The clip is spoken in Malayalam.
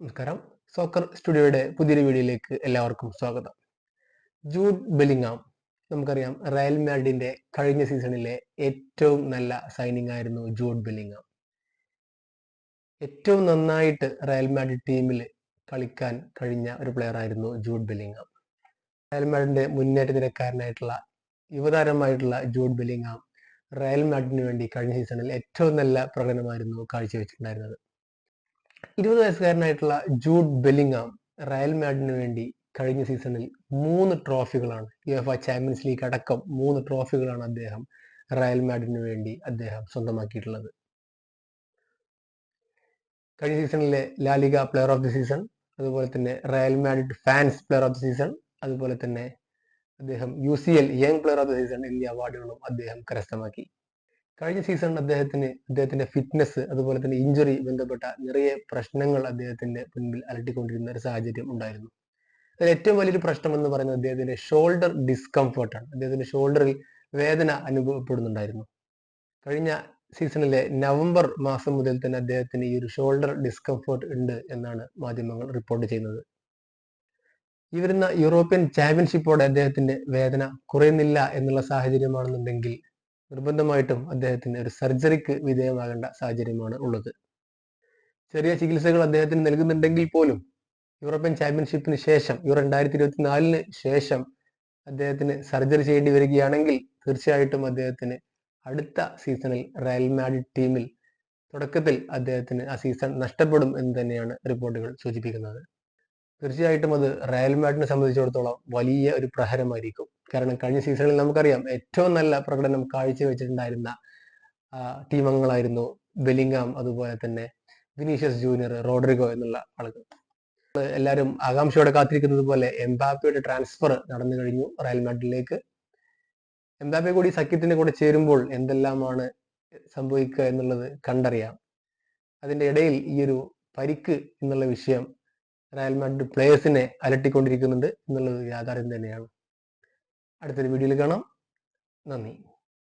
നമസ്കാരം. സോക്കർ സ്റ്റുഡിയോയുടെ പുതിയൊരു വീഡിയോയിലേക്ക് എല്ലാവർക്കും സ്വാഗതം. ജൂഡ് ബെലിങ്ങാം നമുക്കറിയാം റയൽ മാഡ്രിഡിന്റെ കഴിഞ്ഞ സീസണിലെ ഏറ്റവും നല്ല സൈനിങ് ആയിരുന്നു ജൂഡ് ബെലിങ്ങാം ഏറ്റവും നന്നായിട്ട് റയൽ മാഡ്രിഡ് ടീമിൽ കളിക്കാൻ കഴിഞ്ഞ ഒരു പ്ലെയർ ആയിരുന്നു ജൂഡ് ബെലിങ്ങാം റയൽ മാഡ്രിഡിന്റെ മുന്നേറ്റ നിരക്കാരനായിട്ടുള്ള യുവതാരമായിട്ടുള്ള ജൂഡ് ബെലിങ്ങാം റയൽ മാഡ്രിഡിന് വേണ്ടി കഴിഞ്ഞ സീസണിൽ ഏറ്റവും നല്ല പ്രകടനമായിരുന്നു കാഴ്ചവെച്ചിട്ടുണ്ടായിരുന്നത്. ഇരുപത് വയസ്സുകാരനായിട്ടുള്ള ജൂഡ് ബെല്ലിങ്ങാം റയൽ മാഡിന് വേണ്ടി കഴിഞ്ഞ സീസണിൽ മൂന്ന് ട്രോഫികളാണ് യുഎഫ ചാമ്പ്യൻസ് ലീഗ് അടക്കം മൂന്ന് ട്രോഫികളാണ് അദ്ദേഹം റയൽ മാഡിന് വേണ്ടി അദ്ദേഹം സ്വന്തമാക്കിയിട്ടുള്ളത്. കഴിഞ്ഞ സീസണിലെ La Liga player of the season അതുപോലെ തന്നെ Real Madrid fans player of the season അതുപോലെ തന്നെ അദ്ദേഹം U C L young player of the season എന്നീ അവാർഡുകളും അദ്ദേഹം കരസ്ഥമാക്കി. കഴിഞ്ഞ സീസണിൽ അദ്ദേഹത്തിന് അദ്ദേഹത്തിന്റെ ഫിറ്റ്നസ് അതുപോലെ തന്നെ ഇഞ്ചുറി ബന്ധപ്പെട്ട നിറയെ പ്രശ്നങ്ങൾ അദ്ദേഹത്തിന്റെ മുൻപിൽ അലട്ടിക്കൊണ്ടിരുന്ന ഒരു സാഹചര്യം ഉണ്ടായിരുന്നു. അതിൽ ഏറ്റവും വലിയൊരു പ്രശ്നം എന്ന് പറയുന്നത് അദ്ദേഹത്തിന്റെ ഷോൾഡർ ഡിസ്കംഫർട്ടാണ് അദ്ദേഹത്തിന്റെ ഷോൾഡറിൽ വേദന അനുഭവപ്പെടുന്നുണ്ടായിരുന്നു. കഴിഞ്ഞ സീസണിലെ നവംബർ മാസം മുതൽ തന്നെ അദ്ദേഹത്തിന് ഈ ഒരു ഷോൾഡർ ഡിസ്കംഫർട്ട് ഉണ്ട് എന്നാണ് മാധ്യമങ്ങൾ റിപ്പോർട്ട് ചെയ്യുന്നത്. ഈ വരുന്ന യൂറോപ്യൻ ചാമ്പ്യൻഷിപ്പോടെ അദ്ദേഹത്തിന്റെ വേദന കുറയുന്നില്ല എന്നുള്ള സാഹചര്യമാണെന്നുണ്ടെങ്കിൽ നിർബന്ധമായിട്ടും അദ്ദേഹത്തിന് ഒരു സർജറിക്ക് വിധേയമാകേണ്ട സാഹചര്യമാണ് ഉള്ളത്. ചെറിയ ചികിത്സകൾ അദ്ദേഹത്തിന് നൽകുന്നുണ്ടെങ്കിൽ പോലും യൂറോപ്യൻ ചാമ്പ്യൻഷിപ്പിന് ശേഷം യൂറോ രണ്ടായിരത്തി ഇരുപത്തി നാലിന് ശേഷം അദ്ദേഹത്തിന് സർജറി ചെയ്യേണ്ടി വരികയാണെങ്കിൽ തീർച്ചയായിട്ടും അദ്ദേഹത്തിന് അടുത്ത സീസണിൽ റയൽ മാഡ്രിഡ് ടീമിൽ തുടക്കത്തിൽ അദ്ദേഹത്തിന് ആ സീസൺ നഷ്ടപ്പെടും എന്ന് തന്നെയാണ് റിപ്പോർട്ടുകൾ സൂചിപ്പിക്കുന്നത്. തീർച്ചയായിട്ടും അത് റയൽ മാഡിനെ സംബന്ധിച്ചിടത്തോളം വലിയ ഒരു പ്രഹരമായിരിക്കും. കാരണം കഴിഞ്ഞ സീസണിൽ നമുക്കറിയാം ഏറ്റവും നല്ല പ്രകടനം കാഴ്ചവെച്ചിട്ടുണ്ടായിരുന്ന ടീം അംഗങ്ങളായിരുന്നു ബെലിംഗാം അതുപോലെ തന്നെ വിനീഷ്യസ് ജൂനിയർ റോഡ്രിഗോ എന്നുള്ള ആളുകൾ. എല്ലാവരും ആകാംക്ഷയോടെ കാത്തിരിക്കുന്നത് പോലെ എംബാപ്പയുടെ ട്രാൻസ്ഫർ നടന്നു കഴിഞ്ഞു റയൽ മാഡ്രിഡിലേക്ക്. എംബാപ്പെ കൂടി സഖ്യത്തിന്റെ കൂടെ ചേരുമ്പോൾ എന്തെല്ലാമാണ് സംഭവിക്കുക എന്നുള്ളത് കണ്ടറിയാം. അതിന്റെ ഇടയിൽ ഈ ഒരു പരിക്ക് എന്നുള്ള വിഷയം റയൽ മാഡ്രിഡ് പ്ലേയേഴ്സിനെ അലട്ടിക്കൊണ്ടിരിക്കുന്നുണ്ട് എന്നുള്ളത് യാഥാർത്ഥ്യം തന്നെയാണ്. അടുത്തൊരു വീഡിയോയിൽ കാണാം. നന്ദി.